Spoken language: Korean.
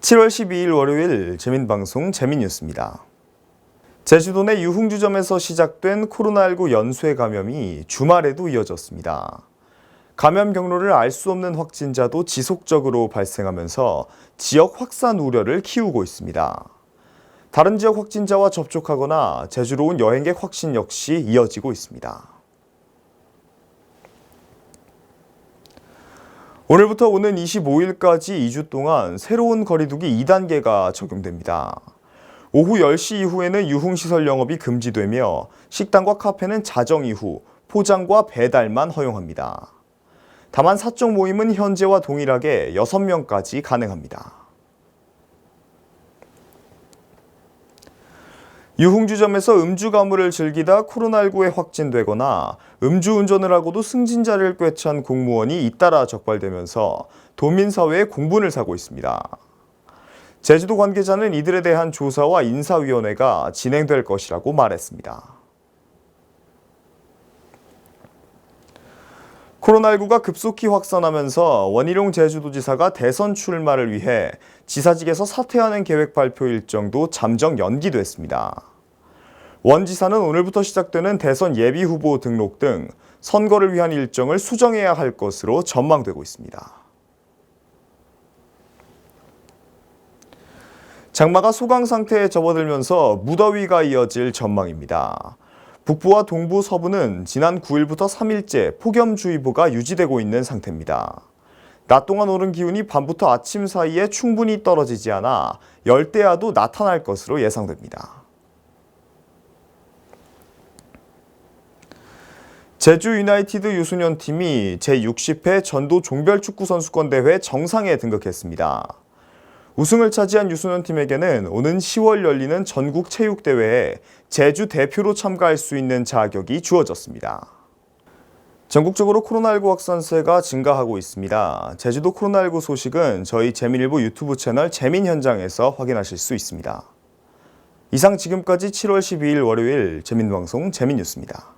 7월 12일 월요일 재민방송 재민뉴스입니다. 제주도 내 유흥주점에서 시작된 코로나19 연쇄 감염이 주말에도 이어졌습니다. 감염 경로를 알 수 없는 확진자도 지속적으로 발생하면서 지역 확산 우려를 키우고 있습니다. 다른 지역 확진자와 접촉하거나 제주로 온 여행객 확진 역시 이어지고 있습니다. 오늘부터 오는 25일까지 2주 동안 새로운 거리두기 2단계가 적용됩니다. 오후 10시 이후에는 유흥시설 영업이 금지되며 식당과 카페는 자정 이후 포장과 배달만 허용합니다. 다만 사적 모임은 현재와 동일하게 6명까지 가능합니다. 유흥주점에서 음주 가무를 즐기다 코로나19에 확진되거나 음주운전을 하고도 승진자를 꿰찬 공무원이 잇따라 적발되면서 도민사회에 공분을 사고 있습니다. 제주도 관계자는 이들에 대한 조사와 인사위원회가 진행될 것이라고 말했습니다. 코로나19가 급속히 확산하면서 원희룡 제주도지사가 대선 출마를 위해 지사직에서 사퇴하는 계획 발표 일정도 잠정 연기됐습니다. 원 지사는 오늘부터 시작되는 대선 예비 후보 등록 등 선거를 위한 일정을 수정해야 할 것으로 전망되고 있습니다. 장마가 소강 상태에 접어들면서 무더위가 이어질 전망입니다. 북부와 동부 서부는 지난 9일부터 3일째 폭염주의보가 유지되고 있는 상태입니다. 낮 동안 오른 기온이 밤부터 아침 사이에 충분히 떨어지지 않아 열대야도 나타날 것으로 예상됩니다. 제주 유나이티드 유소년 팀이 제60회 전도 종별축구 선수권 대회 정상에 등극했습니다. 우승을 차지한 유소년 팀에게는 오는 10월 열리는 전국 체육 대회에 제주 대표로 참가할 수 있는 자격이 주어졌습니다. 전국적으로 코로나19 확산세가 증가하고 있습니다. 제주도 코로나19 소식은 저희 재민일보 유튜브 채널 재민 현장에서 확인하실 수 있습니다. 이상 지금까지 7월 12일 월요일 재민방송 재민뉴스입니다.